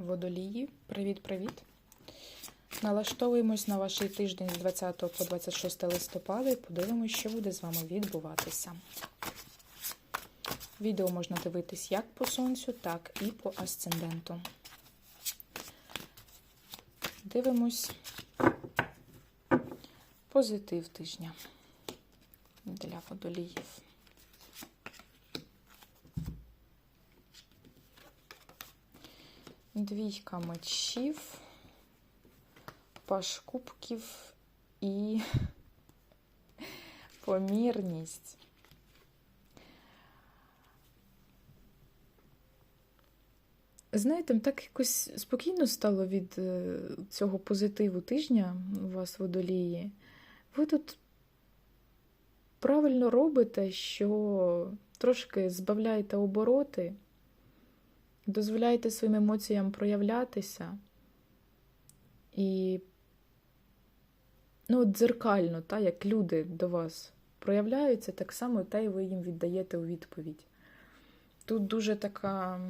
водолії. Привіт-привіт! Налаштовуємось на ваш тиждень з 20 по 26 листопада і подивимось, що буде з вами відбуватися. Відео можна дивитись як по сонцю, так і по асценденту. Дивимось позитив тижня для водоліїв. Двійка мечів, паш кубків і помірність. Знаєте, так якось спокійно стало від е, цього позитиву тижня у вас водолії. Ви тут правильно робите, що трошки збавляєте обороти, дозволяєте своїм емоціям проявлятися і ну, от дзеркально, та, як люди до вас проявляються, так само та й ви їм віддаєте у відповідь. Тут дуже така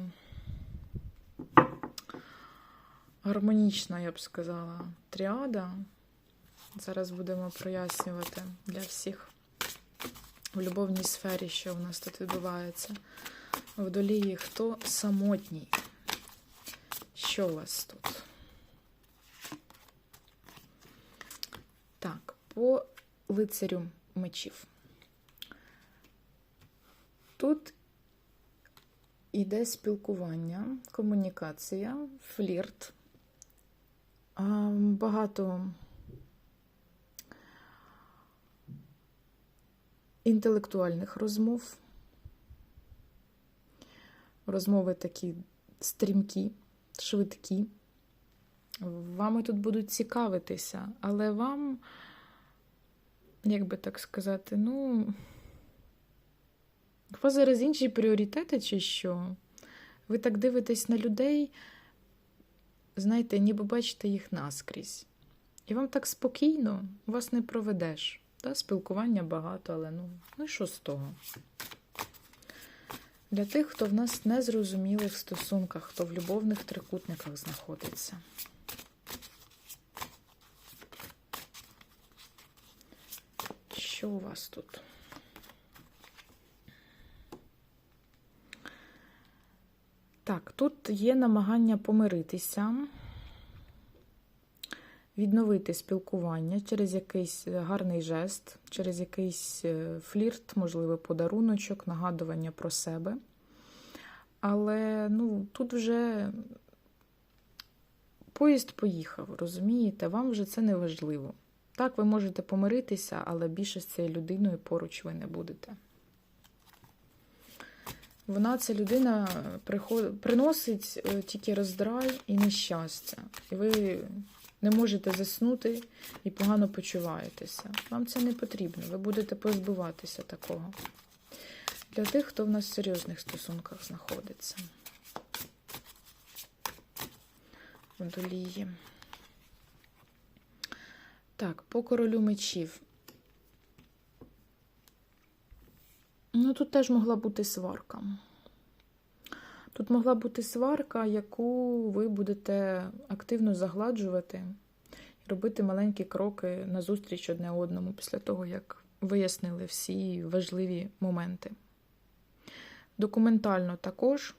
гармонічна, я б сказала, тріада. Зараз будемо прояснювати для всіх в любовній сфері, що в нас тут відбувається. Водолії, хто самотній? Що у вас тут? Так, по лицарю мечів. Тут іде спілкування, комунікація, флірт. Багато інтелектуальних розмов. Розмови такі стрімкі, швидкі. Вами тут будуть цікавитися, але вам, як би так сказати, ну, у вас зараз інші пріоритети, чи що? Ви так дивитесь на людей, знаєте, ніби бачите їх наскрізь. І вам так спокійно, вас не проведеш. Та, спілкування багато, але ну, ну і що з того? Для тих, хто в нас незрозумілих стосунках, хто в любовних трикутниках знаходиться. Що у вас тут? Так, тут є намагання помиритися, відновити спілкування через якийсь гарний жест, через якийсь е, флірт, можливо, подаруночок, нагадування про себе. Але ну, тут вже поїзд поїхав, розумієте? Вам вже це не важливо. Так, ви можете помиритися, але більше з цією людиною поруч ви не будете. Вона, ця людина, приносить е, тільки роздрай і нещастя. І ви не можете заснути і погано почуваєтеся. Вам це не потрібно. Ви будете позбуватися такого. Для тих, хто в нас в серйозних стосунках знаходиться. Водолії. Так, по королю мечів. Ну, тут теж могла бути сварка. Тут могла бути сварка, яку ви будете активно загладжувати і робити маленькі кроки назустріч одне одному після того, як вияснили всі важливі моменти. Документально також,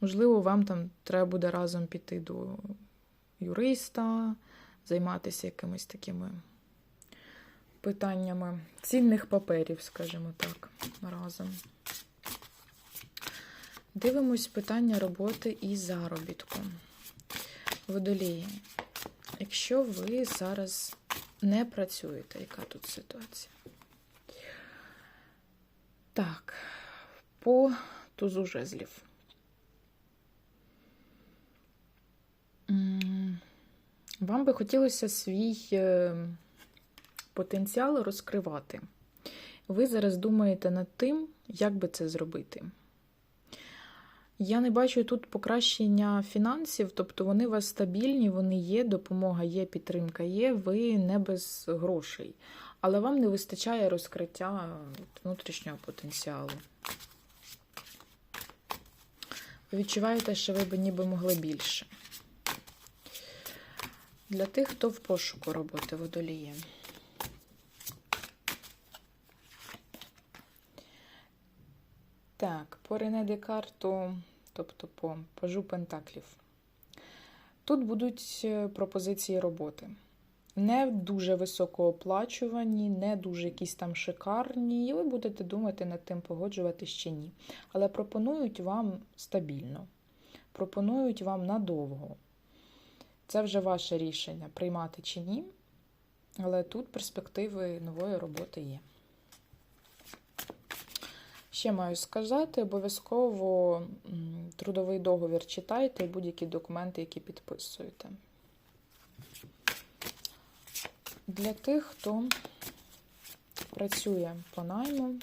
можливо, вам там треба буде разом піти до юриста, займатися якимись такими питаннями цінних паперів, скажімо так, разом. Дивимось питання роботи і заробітку. Водолії, якщо ви зараз не працюєте, яка тут ситуація? Так, по тузу жезлів. Вам би хотілося свій е, потенціал розкривати. Ви зараз думаєте над тим, як би це зробити. Я не бачу тут покращення фінансів, тобто вони у вас стабільні, вони є, допомога є, підтримка є, ви не без грошей. Але вам не вистачає розкриття внутрішнього потенціалу. ви відчуваєте, що ви б ніби могли більше. Для тих, хто в пошуку роботи водоліє. Так, по Рене Декарту, тобто по пажу Пентаклів. Тут будуть е, пропозиції роботи. Не дуже високооплачувані, не дуже якісь там шикарні, і ви будете думати над тим, погоджуватись чи ні. Але пропонують вам стабільно, пропонують вам надовго. Це вже ваше рішення, приймати чи ні. Але тут перспективи нової роботи є. Ще маю сказати, обов'язково трудовий договір читайте і будь-які документи, які підписуєте. Для тих, хто працює по найму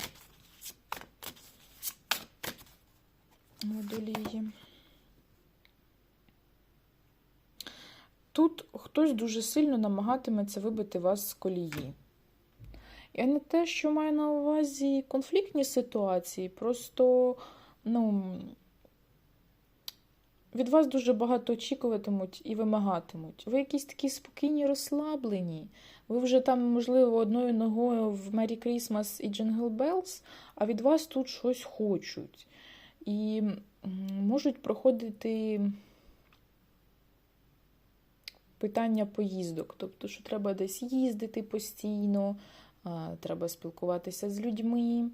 водолії. Тут хтось дуже сильно намагатиметься вибити вас з колії. Я не те, що маю на увазі конфліктні ситуації, просто, ну, від вас дуже багато очікуватимуть і вимагатимуть. Ви якісь такі спокійні, розслаблені. Ви вже там, можливо, одною ногою в Merry Christmas і Jingle Bells, а від вас тут щось хочуть. І можуть проходити питання поїздок. Тобто, що треба десь їздити постійно, треба спілкуватися з людьми.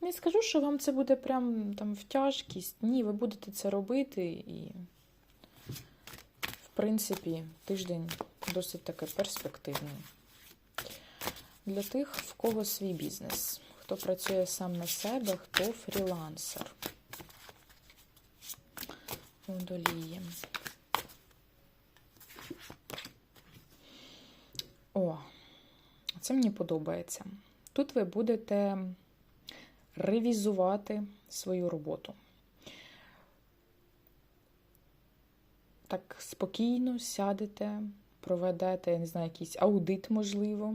Не скажу, що вам це буде прям там в тяжкість. Ні, ви будете це робити і, в принципі, тиждень досить таки перспективний. Для тих, в кого свій бізнес, хто працює сам на себе, хто фрілансер. Водоліє. О, це мені подобається. Тут ви будете ревізувати свою роботу. Так спокійно сядете, проведете, я не знаю, якийсь аудит, можливо,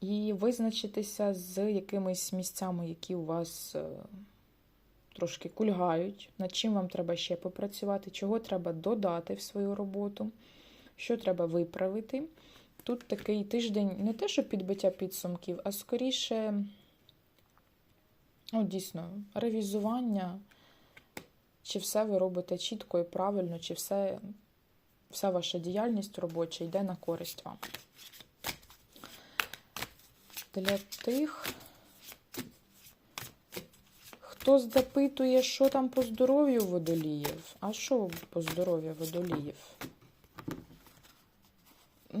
і визначитеся з якимись місцями, які у вас е, трошки кульгають, над чим вам треба ще попрацювати, чого треба додати в свою роботу, що треба виправити. Тут такий тиждень не те, що підбиття підсумків, а скоріше, ну, дійсно, ревізування, чи все ви робите чітко і правильно, чи все, вся ваша діяльність робоча йде на користь вам. Для тих, хто запитує, що там по здоров'ю водоліїв, а що по здоров'ю водоліїв?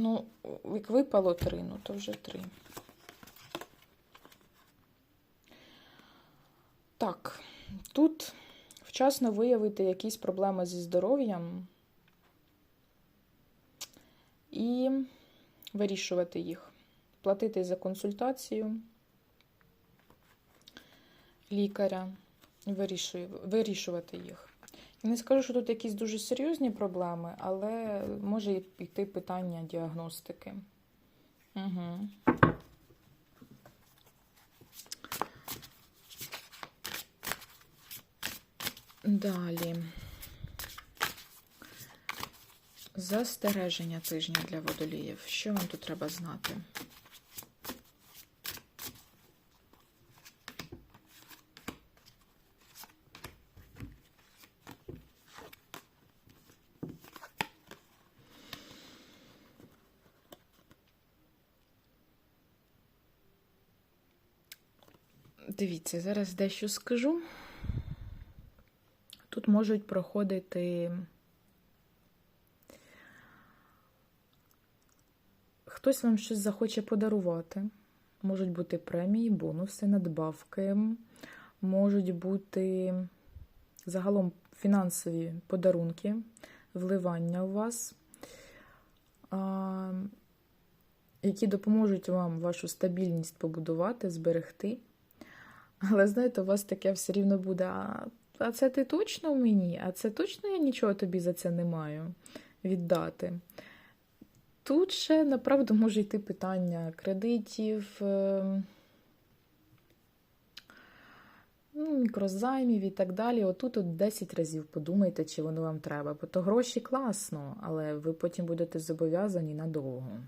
Ну, як випало три, ну то вже три. Так, тут вчасно виявити якісь проблеми зі здоров'ям і вирішувати їх, платити за консультацію лікаря, вирішувати їх. Не скажу, що тут якісь дуже серйозні проблеми, але може йти питання діагностики. Угу. Далі. Застереження тижня для водоліїв. Що вам тут треба знати? Дивіться, зараз дещо скажу. Тут можуть проходити хтось вам щось захоче подарувати. Можуть бути премії, бонуси, надбавки, можуть бути загалом фінансові подарунки, вливання у вас, які допоможуть вам вашу стабільність побудувати, зберегти. Але знаєте, у вас таке все рівно буде. А це ти точно мені? А це точно я нічого тобі за це не маю віддати. Тут ще, направду, може йти питання кредитів. Ем, ну, мікрозаймів і так далі. Отут от 10 разів подумайте, чи воно вам треба. Бо то гроші класно, але ви потім будете зобов'язані надовго.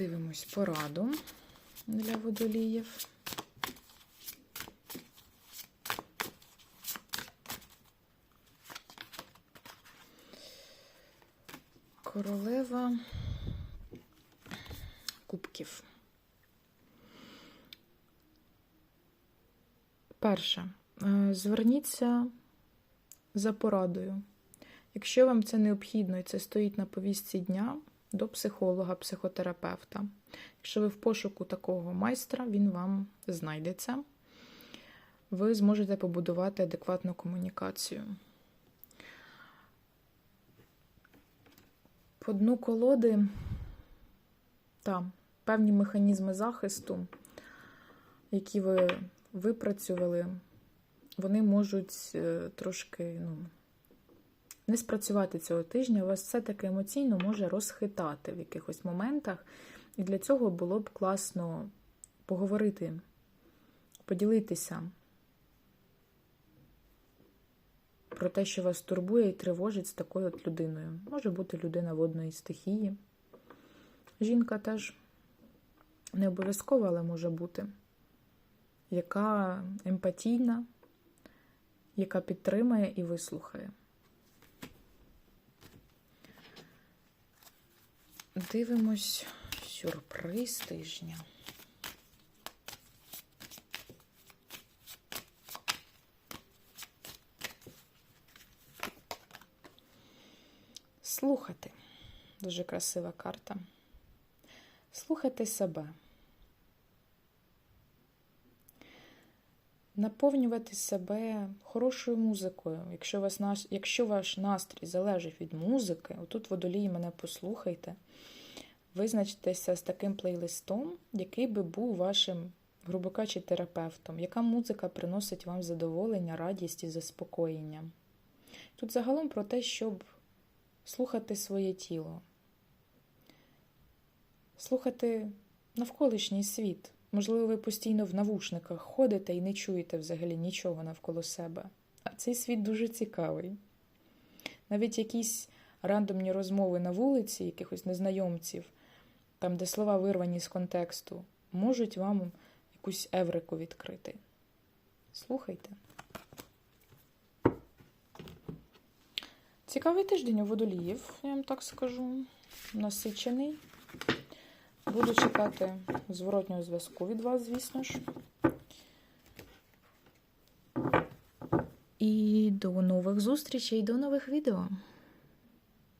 Дивимось пораду для водоліїв. Королева кубків. Перше. Е, Зверніться за порадою. Якщо вам це необхідно і це стоїть на повістці дня, до психолога, психотерапевта. Якщо ви в пошуку такого майстра, він вам знайдеться. Ви зможете побудувати адекватну комунікацію. По дну колоди та певні механізми захисту, які ви випрацювали, вони можуть е, трошки ну, не спрацювати цього тижня. Вас все-таки емоційно може розхитати в якихось моментах. І для цього було б класно поговорити, поділитися про те, що вас турбує і тривожить з такою от людиною. Може бути людина водної стихії. Жінка теж не обов'язково, але може бути, яка емпатійна, яка підтримає і вислухає. Дивимось сюрприз тижня. Слухати. Дуже красива карта. Слухати себе. Наповнювати себе хорошою музикою. Якщо, вас, якщо ваш настрій залежить від музики, отут водолії мене послухайте, визначтеся з таким плейлистом, який би був вашим, грубо кажучи, терапевтом, яка музика приносить вам задоволення, радість і заспокоєння. Тут загалом про те, щоб слухати своє тіло, слухати навколишній світ. Можливо, ви постійно в навушниках ходите і не чуєте взагалі нічого навколо себе. А цей світ дуже цікавий. Навіть якісь рандомні розмови на вулиці, якихось незнайомців, там, де слова вирвані з контексту, можуть вам якусь еврику відкрити. Слухайте. Цікавий тиждень у водоліїв, я вам так скажу. Насичений. Буду чекати зворотнього зв'язку від вас, звісно ж. І до нових зустрічей, до нових відео.